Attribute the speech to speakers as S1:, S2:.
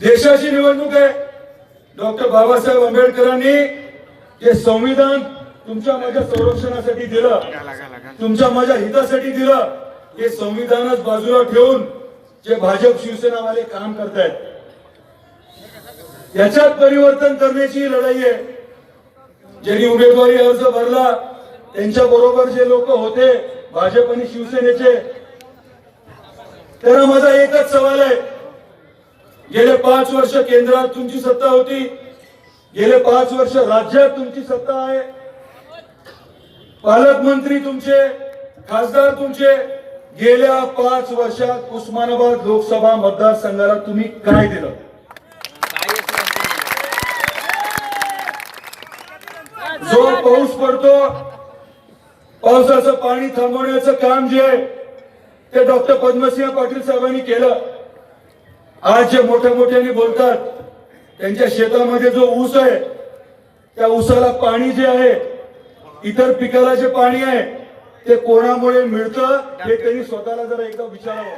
S1: देशाची निवडणूक आहे. डॉक्टर बाबासाहेब आंबेडकरांनी जे संविधान तुमच्या माझ्या संरक्षणासाठी दिलं तुमच्या माझ्या हितासाठी दिलं हे संविधानच बाजूला ठेवून जे भाजप शिवसेनावाले काम करतायत. याच्यात परिवर्तन करण्याची लढाई आहे. ज्यांनी उमेदवारी अर्ज भरला त्यांच्या बरोबर जे लोक होते भाजप आणि शिवसेनेचे त्यांना माझा एकच सवाल आहे. गेले पाच वर्ष केंद्रात तुमची सत्ता होती. गेले पाच वर्ष राज्यात तुमची सत्ता आहे. पालकमंत्री तुमचे खासदार तुमचे गेल्या पाच वर्षात उस्मानाबाद लोकसभा मतदारसंघाला तुम्ही काय दिलं? जो पाऊस पडतो पावसाचं पाणी थांबवण्याचं काम जे आहे ते डॉक्टर पद्मसिंह पाटील साहेबांनी केलं. आज जे मोठ्या मोठ्याने बोलतात त्यांच्या शेतामध्ये जो ऊस आहे त्या ऊसाला पाणी जे आहे इतर पिकाला जे पाणी आहे ते कोणामुळे मिळतं हे त्यांनी स्वतःला जरा एकदा विचारावं.